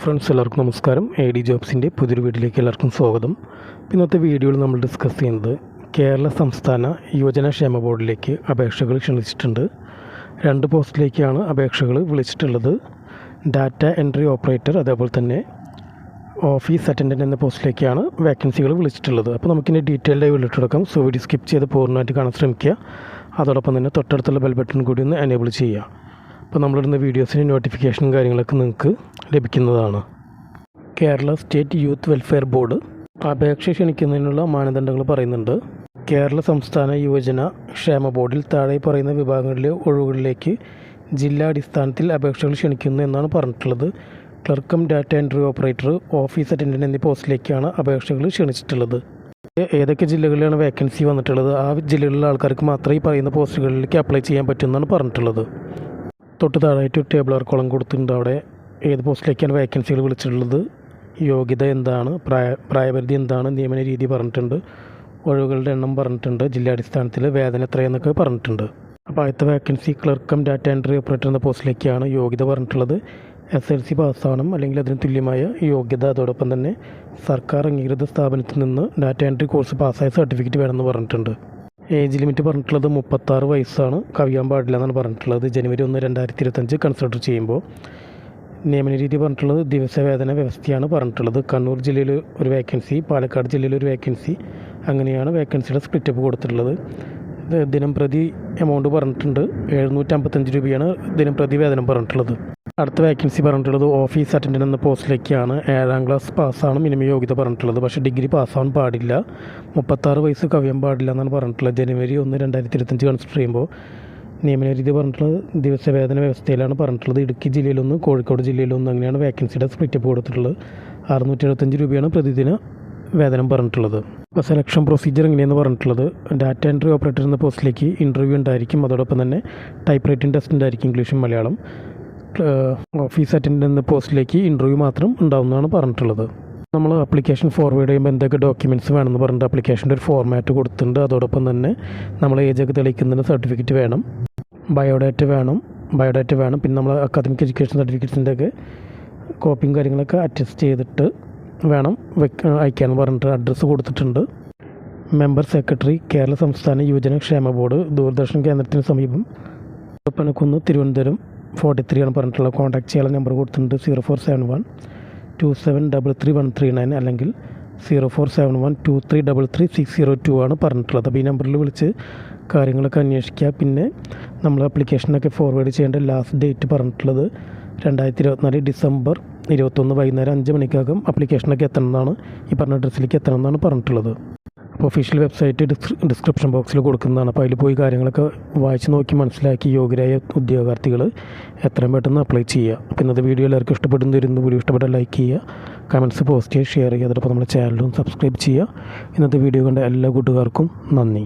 Friends എല്ലാവർക്കും നമസ്കാരം. A D ജോബ്സിന്റെ പുതിയൊരു വീട്ടിലേക്ക് എല്ലാവർക്കും സ്വാഗതം. ഇന്നത്തെ വീഡിയോയിൽ നമ്മൾ ഡിസ്കസ് ചെയ്യുന്നത് കേരള സംസ്ഥാന യുവജന ക്ഷേമ ബോർഡിലേക്ക് അപേക്ഷകൾ ക്ഷണിച്ചിട്ടുണ്ട്. രണ്ട് പോസ്റ്റിലേക്കാണ് അപേക്ഷകൾ വിളിച്ചിട്ടുള്ളത്. ഡാറ്റ എൻട്രി ഓപ്പറേറ്റർ അതേപോലെ തന്നെ ഓഫീസ് അറ്റൻഡന്റ് എന്ന പോസ്റ്റിലേക്കാണ് വേക്കൻസികൾ വിളിച്ചിട്ടുള്ളത്. അപ്പോൾ നമുക്കിനി ഡീറ്റെയിൽഡായി വിളിട്ടെടുക്കാം സോ വീഡിയോ സ്കിപ്പ് ചെയ്ത് പൂർണമായിട്ട് കാണാൻ ശ്രമിക്കുക. അതോടൊപ്പം തന്നെ തൊട്ടടുത്തുള്ള ബെൽ ബട്ടൺ കൂടി ഒന്ന് എനേബിൾ ചെയ്യുക. അപ്പോൾ നമ്മളിടുന്ന വീഡിയോസിന് നോട്ടിഫിക്കേഷനും കാര്യങ്ങളൊക്കെ നിങ്ങൾക്ക് ലഭിക്കുന്നതാണ്. Kerala state youth welfare board അപേക്ഷ ക്ഷണിക്കുന്നതിനുള്ള മാനദണ്ഡങ്ങൾ പറയുന്നുണ്ട്. കേരള സംസ്ഥാന യുവജന ക്ഷേമ ബോർഡിൽ താഴെ പറയുന്ന വിഭാഗങ്ങളിലെ ഒഴിവുകളിലേക്ക് ജില്ലാടിസ്ഥാനത്തിൽ അപേക്ഷകൾ ക്ഷണിക്കുന്നു എന്നാണ് പറഞ്ഞിട്ടുള്ളത്. ക്ലർക്കും data entry operator office attendant എന്നീ പോസ്റ്റിലേക്കാണ് അപേക്ഷകൾ ക്ഷണിച്ചിട്ടുള്ളത്. ഏതൊക്കെ ജില്ലകളിലാണ് വേക്കൻസി വന്നിട്ടുള്ളത്? ആ ജില്ലകളിലെ ആൾക്കാർക്ക് മാത്രമേ ഈ പറയുന്ന പോസ്റ്റുകളിലേക്ക് അപ്ലൈ ചെയ്യാൻ പറ്റുമെന്നാണ് പറഞ്ഞിട്ടുള്ളത്. തൊട്ട് താഴായിട്ട് ടേബിൾ കോളം കൊടുത്തിട്ടുണ്ട്. അവിടെ ഏത് പോസ്റ്റിലേക്കാണ് വേക്കൻസികൾ വിളിച്ചിട്ടുള്ളത്? യോഗ്യത എന്താണ്? പ്രായ പ്രായപരിധി എന്താണ്? നിയമന രീതി പറഞ്ഞിട്ടുണ്ട്. ഒഴിവുകളുടെ എണ്ണം പറഞ്ഞിട്ടുണ്ട്. ജില്ലാടിസ്ഥാനത്തിൽ വേതനം എത്രയെന്നൊക്കെ പറഞ്ഞിട്ടുണ്ട്. അപ്പോൾ ആദ്യത്തെ വേക്കൻസി ക്ലർക്കം ഡാറ്റ എൻട്രി ഓപ്പറേറ്റർ എന്ന പോസ്റ്റിലേക്കാണ് യോഗ്യത പറഞ്ഞിട്ടുള്ളത്. എസ് എൽ സി പാസ്സാവണം. അല്ലെങ്കിൽ അതിന് തുല്യമായ യോഗ്യത. അതോടൊപ്പം തന്നെ സർക്കാർ അംഗീകൃത സ്ഥാപനത്തിൽ നിന്ന് ഡാറ്റ എൻട്രി കോഴ്സ് പാസ്സായ സർട്ടിഫിക്കറ്റ് വേണമെന്ന് പറഞ്ഞിട്ടുണ്ട്. ഏജ് ലിമിറ്റ് പറഞ്ഞിട്ടുള്ളത് മുപ്പത്താറ് വയസ്സാണ്. കവിയാൻ പാടില്ല എന്നാണ് പറഞ്ഞിട്ടുള്ളത്. ജനുവരി ഒന്ന് രണ്ടായിരത്തി ഇരുപത്തഞ്ച് കൺസിഡർ ചെയ്യുമ്പോൾ നിയമന രീതി പറഞ്ഞിട്ടുള്ളത് ദിവസവേതന വ്യവസ്ഥയാണ് പറഞ്ഞിട്ടുള്ളത്. കണ്ണൂർ ജില്ലയിൽ ഒരു വേക്കൻസി പാലക്കാട് ജില്ലയിൽ ഒരു വേക്കൻസി അങ്ങനെയാണ് വേക്കൻസിയുടെ സ്പ്ലിറ്റപ്പ് കൊടുത്തിട്ടുള്ളത്. ദിനം പ്രതി എമൗണ്ട് പറഞ്ഞിട്ടുണ്ട്. എഴുന്നൂറ്റമ്പത്തഞ്ച് രൂപയാണ് ദിനം പ്രതി വേതനം പറഞ്ഞിട്ടുള്ളത്. അടുത്ത വേക്കൻസി പറഞ്ഞിട്ടുള്ളത് ഓഫീസ് അറ്റൻഡന്റ് എന്ന പോസ്റ്റിലേക്കാണ് ഏഴാം ക്ലാസ് പാസ്സാണ് മിനിമം യോഗ്യത പറഞ്ഞിട്ടുള്ളത്. പക്ഷേ ഡിഗ്രി പാസ്സാവാൻ പാടില്ല. മുപ്പത്താറ് വയസ്സ് കവിയാൻ പാടില്ല എന്നാണ് പറഞ്ഞിട്ടുള്ളത്. ജനുവരി ഒന്ന് രണ്ടായിരത്തി ഇരുപത്തഞ്ച് കൺസിഡർ ചെയ്യുമ്പോൾ നിയമന രീതി പറഞ്ഞിട്ടുള്ളത് ദിവസവേതന വ്യവസ്ഥയിലാണ് പറഞ്ഞിട്ടുള്ളത്. ഇടുക്കി ജില്ലയിലൊന്ന് കോഴിക്കോട് ജില്ലയിലൊന്ന് അങ്ങനെയാണ് വേക്കൻസിയുടെ സ്പ്ലിറ്റപ്പ് കൊടുത്തിട്ടുള്ളത്. അറുന്നൂറ്റി എഴുപത്തഞ്ച് രൂപയാണ് പ്രതിദിന വേതനം പറഞ്ഞിട്ടുള്ളത്. അപ്പോൾ സെലക്ഷൻ പ്രൊസീജിയർ എങ്ങനെയെന്ന് പറഞ്ഞിട്ടുള്ളത്. ഡാറ്റ എൻട്രി ഓപ്പറേറ്റർ എന്ന പോസ്റ്റിലേക്ക് ഇന്റർവ്യൂ ഉണ്ടായിരിക്കും. അതോടൊപ്പം തന്നെ ടൈപ്പ് റൈറ്റിംഗ് ടെസ്റ്റ് ഉണ്ടായിരിക്കും ഇംഗ്ലീഷും മലയാളം. ഓഫീസ് അറ്റൻഡന്റ് എന്ന പോസ്റ്റിലേക്ക് ഇന്റർവ്യൂ മാത്രം ഉണ്ടാവുമെന്നാണ് പറഞ്ഞിട്ടുള്ളത്. നമ്മൾ അപ്ലിക്കേഷൻ ഫോർവേഡ് ചെയ്യുമ്പോൾ എന്തൊക്കെ ഡോക്യുമെന്റ്സ് വേണമെന്ന് പറഞ്ഞിട്ട് ആപ്ലിക്കേഷന്റെ ഒരു ഫോർമാറ്റ് കൊടുത്തിട്ടുണ്ട്. അതോടൊപ്പം തന്നെ നമ്മൾ ഏജൊക്കെ തെളിയിക്കുന്നതിന് സർട്ടിഫിക്കറ്റ് വേണം. ബയോഡാറ്റ വേണം. ബയോഡാറ്റ വേണം. പിന്നെ നമ്മൾ അക്കാദമിക് എഡ്യൂക്കേഷൻ സർട്ടിഫിക്കറ്റ്സിന്റെ ഒക്കെ കോപ്പിയും കാര്യങ്ങളൊക്കെ അറ്റസ്റ്റ് ചെയ്തിട്ട് വേണം വെക്ക അയക്കാമെന്ന് പറഞ്ഞിട്ട് അഡ്രസ്സ് കൊടുത്തിട്ടുണ്ട്. മെമ്പർ സെക്രട്ടറി കേരള സംസ്ഥാന യുവജന ക്ഷേമ ബോർഡ് ദൂരദർശൻ കേന്ദ്രത്തിന് സമീപം പനക്കുന്ന് തിരുവനന്തപുരം ഫോർട്ടി ത്രീ ആണ് പറഞ്ഞിട്ടുള്ള കോൺടാക്ട് ചെയ്യാനുള്ള നമ്പർ കൊടുത്തിട്ടുണ്ട്. Zero four seven one two seven double three one three nine അല്ലെങ്കിൽ zero four seven one two three double three six zero two ആണ് പറഞ്ഞിട്ടുള്ളത്. അപ്പോൾ ഈ നമ്പറിൽ വിളിച്ച് കാര്യങ്ങളൊക്കെ അന്വേഷിക്കുക. പിന്നെ നമ്മൾ അപ്ലിക്കേഷനൊക്കെ ഫോർവേഡ് ചെയ്യേണ്ട ലാസ്റ്റ് ഡേറ്റ് പറഞ്ഞിട്ടുള്ളത് രണ്ടായിരത്തി ഇരുപത്തിനാല് ഡിസംബർ ഇരുപത്തൊന്ന് വൈകുന്നേരം അഞ്ച് മണിക്കകം അപ്ലിക്കേഷനൊക്കെ എത്തണമെന്നാണ് ഈ പറഞ്ഞ അഡ്രസ്സിലേക്ക് എത്തണമെന്നാണ് പറഞ്ഞിട്ടുള്ളത്. ഒഫീഷ്യൽ വെബ്സൈറ്റ് ഡിസ്ക്രിപ്ഷൻ ബോക്സിൽ കൊടുക്കുന്നതാണ്. അപ്പോൾ അതിൽ പോയി കാര്യങ്ങളൊക്കെ വായിച്ച് നോക്കി മനസ്സിലാക്കി യോഗ്യരായ ഉദ്യോഗാർത്ഥികൾ എത്രയും പെട്ടെന്ന് അപ്ലൈ ചെയ്യുക. അപ്പോൾ ഇന്നത്തെ വീഡിയോ എല്ലാവർക്കും ഇഷ്ടപ്പെടുന്ന വരുന്ന വീഡിയോ ഇഷ്ടപ്പെട്ട ലൈക്ക് ചെയ്യുക കമന്റ്സ് പോസ്റ്റ് ചെയ്യുക ഷെയർ ചെയ്യുക. അതോടൊപ്പം നമ്മുടെ ചാനലും സബ്സ്ക്രൈബ് ചെയ്യുക. ഇന്നത്തെ വീഡിയോ കണ്ട എല്ലാ കൂട്ടുകാർക്കും നന്ദി.